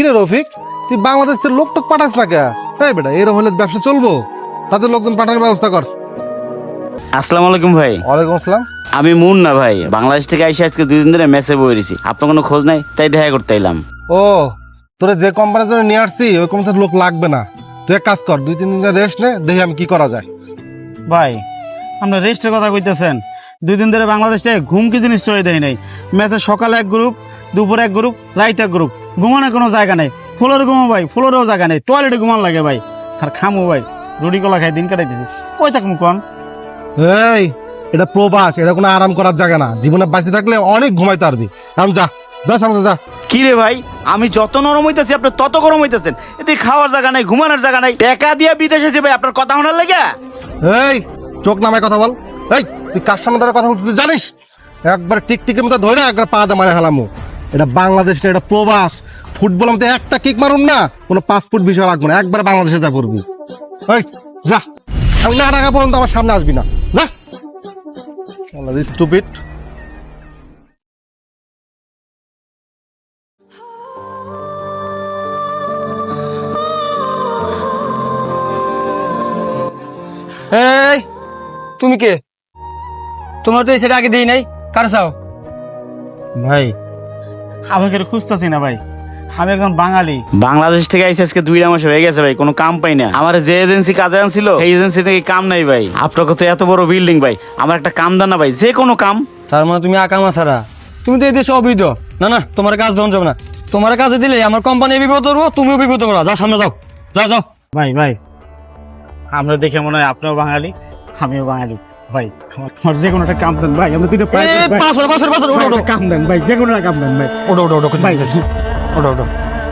কিরে রফিক? তুই বাংলাদেশ থেকে লোক টোক পাঠাস না কে? এই বেটা এরকম হলে ব্যবসা চলবো। তাদের লোকজন পাঠানোর ব্যবস্থা কর। আসসালামু আলাইকুম ভাই। ওয়ালাইকুম আসসালাম। আমি মুন না ভাই বাংলাদেশ থেকে আইসা আজকে দুই দিন ধরে মেসে বই রয়েছি। আপনার কোনো খোঁজ নাই তাই দেখা করতে এলাম। ও তোরে যে কোম্পানির জন্য নিয়ে আসছি ওই কোম্পানির লোক লাগবে না। তুই এক কাজ কর দুই তিন দিন রেস্ট নে দেখি আমি কি করা যায়। ভাই আপনি রেস্টের কথা কইতেছেন। দুই দিন ধরে বাংলাদেশ থেকে ঘুম কি জিনিস চলে দেয় নাই। ম্যাচে সকালে এক গ্রুপ দুপুরে এক গ্রুপ রাইতে এক গ্রুপ ঘুমানোর কোনো জায়গা নেই। ফ্লোরে ঘুমো ভাই ফ্লোরেও জায়গা নেই। টয়লেটে ঘুমান লাগে ভাই। আর খামো ভাই রুটি কলা খাই দিন কাটাইতেছি কই থাকুন কন? এই এটা প্রবাস এটা কোনো আরাম করার জায়গা না। জীবনে বাঁচে থাকলে অনেক ঘুমাইতে পারবি। এখন যা যা সামনে যা। কি রে ভাই আমি যত নরম হইতেছি আপনি তত গরম হইতেছেন। এতে খাওয়ার জায়গা নাই ঘুমানোর জায়গা নাই। টাকা দিয়ে বিদেশে এসে ভাই আপনার কথা শোনার লাগে? এই চোখ নামায় কথা বল। এই তুই কার সামনে কথা বলতে তুই জানিস? একবার টিকটিকের মতো ধরে একবার পা দা মারে হালামু এটা বাংলাদেশ না এটা প্রবাস। ফুটবল মধ্যে একটা কিক মারুন না কোনো পাসপোর্ট বিষয় লাগবে না একবার বাংলাদেশে যা পড়বি। এই যা। আমি না টাকা পর্যন্ত আমার সামনে আসবি না। যা। স্টুপিড এই তুমি কে? তোমার তো এই সেটা আগে দিই নাই। কার চাও? ভাই আমাকে খুঁজতেছি না ভাই। আমি একজন বাঙালি। বাংলাদেশ থেকে আইসা আজকে দুইটা মাস হয়ে গেছে ভাই কোনো কাম পাই না। আমার যে এজেন্সি কাজে আনছিল এই এজেন্সি থেকে কাম নাই ভাই। আপনার কত এত বড় বিল্ডিং ভাই আমার একটা কাম দেন না ভাই যে কোনো কাম। তার মানে তুমি আকামা ছাড়া। তুমি তো এই দেশে অবৈধ। না না তোমার কাজ দেওয়া যাবে না। তোমার কাজে দিলে আমার কোম্পানি বিপদ করব তুমিও বিপদ করো যাও সামনে যাও। যাও যাও। ভাই ভাই আমরা দেখে মনে হয় আপনিও বাঙালি আমিও বাঙালি। ভাই আমার- যে কোনো একটা কাম দেন ভাই আমরা পাঁচশো, ওঠো, ওঠো। কাম দেন ভাই যে কোনো একটা কাম দেন ভাই। ওঠো ওঠো ওঠো ভাই। ওঠো ওঠো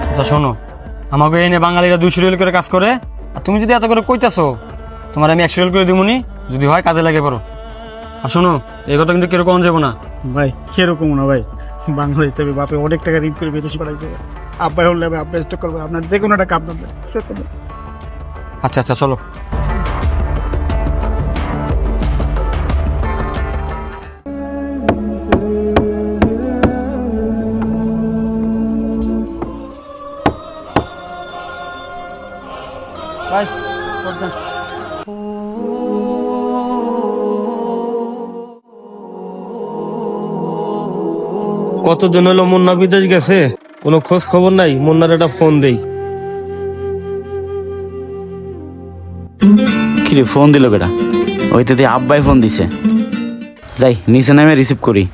আচ্ছা শোনো আমাকে এনে বাঙালিরা দুইশো রিয়েল করে কাজ করে আর তুমি যদি এত করে কইতাছো তোমার আমি একশো রিয়েল করে দিবনি যদি হয় কাজে লাগে পড়ো। আর শোনো এই কথা কিন্তু কীরকম যাব না। ভাই কীরকম না ভাই। বাংলাদেশ থেকে বাপে অনেক টাকা ঋণ করে বিদেশ পাঠাইছে। আব্বাই হলে আব্বাই স্টক করব আপনার যে কোনো একটা কাম দেন। আচ্ছা আচ্ছা চলো। ভাই কতদিন হলো মুন্না বিদেশ গেছে? কোনো খোঁজ খবর নাই? মুন্নার একটা ফোন দেই। কিরে ফোন দিল কেটা ওইতে দিয়ে আব্বাই ফোন দিছে। যাই নিচে নামে রিসিভ করি।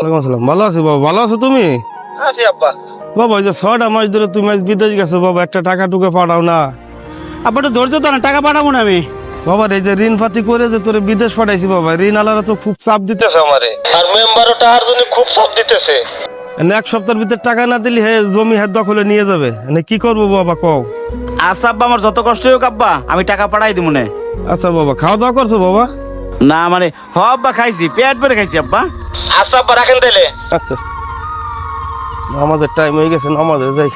ওয়ালাইকুম আসসালাম। ভালো আছো বাবা? ভালো আছো তুমি? আছি আব্বা। বাবা ওই যে ছয়টা মাস ধরে তুমি আজ বিদেশ গেছো বাবা একটা টাকা টুকে পাঠাও না। আব্বা একটু ধৈর্য ধরেন টাকা পাঠাবো না আমি। বাবা এই যে ঋণ পাতি করে যে তোরে বিদেশ পাঠাইছি বাবা ঋণ আলারা তো খুব চাপ দিতেছে আমারে। আর মেম্বারও টাকার জন্য খুব চাপ দিতেছে। এনে এক সপ্তাহের ভিতর টাকা না দিলে হে জমি হাত দখলে নিয়ে যাবে। এনে কি করব বাবা কও? আচ্ছা আব্বা আমার যত কষ্ট হোক আব্বা আমি টাকা পাঠাই দিব মনে আচ্ছা বাবা খাওয়া দাওয়া করছ বাবা? না মানে হ আব্বা খাইছি পেট ভরে খাইছি আব্বা। আচ্ছা আব্বা রাখেন তাইলে। আচ্ছা। আমাদের টাইম হয়ে গেছে আমাদের যাই।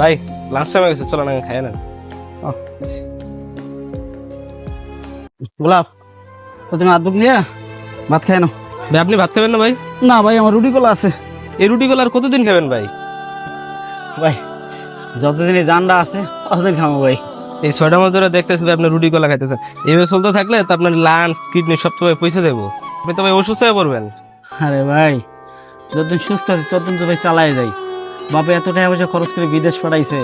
ভাই লাস্ট টাইম গেছে চলো না খাই না গোলাপ তো তুমি হাত বুক নিয়ে ভাত খাই নাও। ভাই আপনি ভাত খাবেন না ভাই? না ভাই আমার রুটি কলা আছে। এই রুটি গুলো আর কতদিন খাবেন ভাই? ভাই যতদিনই জানডা আছে ততদিন খাব ভাই। এই ছয়টা মাস ধরে দেখতেছেন যে আপনি রুটি কলা খাইতেছেন। এইভাবে চলতে থাকলে তো আপনার লাঞ্চ কিডনি সব সময় পয়সা দেবো। আপনি তো ভাই অসুস্থ হয়ে পড়বেন। আরে ভাই যতদিন সুস্থ আছে ততদিন তো ভাই চালাই যাই। বাপে এত টাকা পয়সা খরচ করে বিদেশ পাঠাইছে।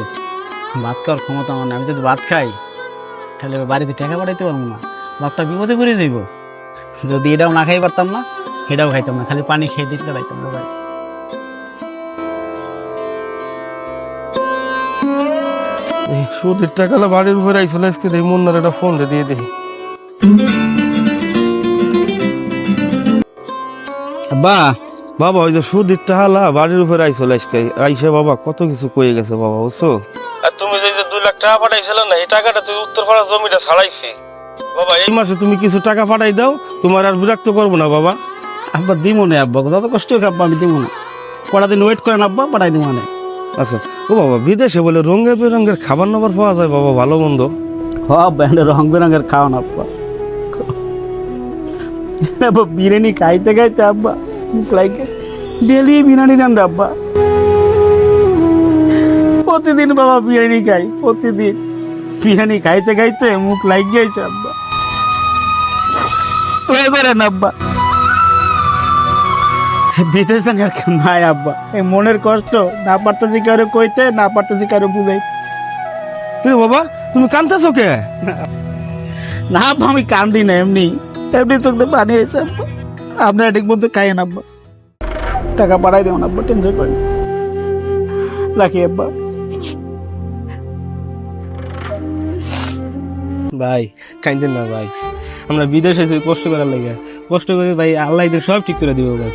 ভাত খাওয়ার ক্ষমতা আমার না আমি যদি ভাত খাই তাহলে বাড়িতে টাকা পাঠাইতে পারব না। বাপটা বিপদে পড়ে যাইব। যদি এটাও না খাই পারতাম না এটাও খাইতাম না খালি পানি খেয়ে দিতে পারতাম না ভাই। সুদের টাকালা বাড়ির উপরে আইসল আজকে দেখি মুন্নার একটা ফোন দিয়ে দেখি বা বাবা ওই যে সুদের টাকালা বাড়ির উপরে আইসল আজকে। আইসে বাবা কত কিছু কয়ে গেছে বাবা বুঝছ? আর তুমি যে দুই লাখ টাকা পাঠাইছিল না এই টাকাটা তুই উত্তর পাড়া জমিটা ছাড়াইছি। বাবা এই মাসে তুমি কিছু টাকা পাঠাই দাও তোমার আর বিরক্ত করব না বাবা। আব্বা দিব না আব্বা, যত কষ্ট হোক আব্বা আমি দিব না। কটা দিন ওয়েট করেন আব্বা, পাঠাই দিব মানে আচ্ছা ও বাবা, বিদেশে বলে রঙে বেরঙের খাবার নাবার পাওয়া যায় বাবা, ভালো মন্দ। হ আব্বা এটা রং বেরঙের খাওয়ান আব্বা। আব্বা, বিরিয়ানি খাইতে খাইতে আব্বা লাগে ডেলি বিরিয়ানি রান্ধে আব্বা। প্রতিদিন বাবা বিরিয়ানি খাই, প্রতিদিন। বিরিয়ানি খাইতে খাইতে মুখ লাগ যাইছে আব্বা। করেন আব্বা। বিদেশে আর কেউ নাই আব্বা এই মনের কষ্ট না পারতেছি কারও কইতে না পারতেছি কারও বুঝাই। কিরে বাবা তুমি কানতেছো কে? না আব্বা আমি কান্দি না এমনি। এমনি চোখ দিয়ে পানি এসে আব্বা। আপনারা ঠিক মতো খাইয়েন আব্বা। টাকা পাঠাই দেবেন আব্বা টেনশন করেন। রাখি আব্বা। ভাই কাইন্দেন না ভাই। আমরা বিদেশে কষ্ট করার লাগে। কষ্ট করে ভাই আল্লাহ সব ঠিক করে দিব ভাই।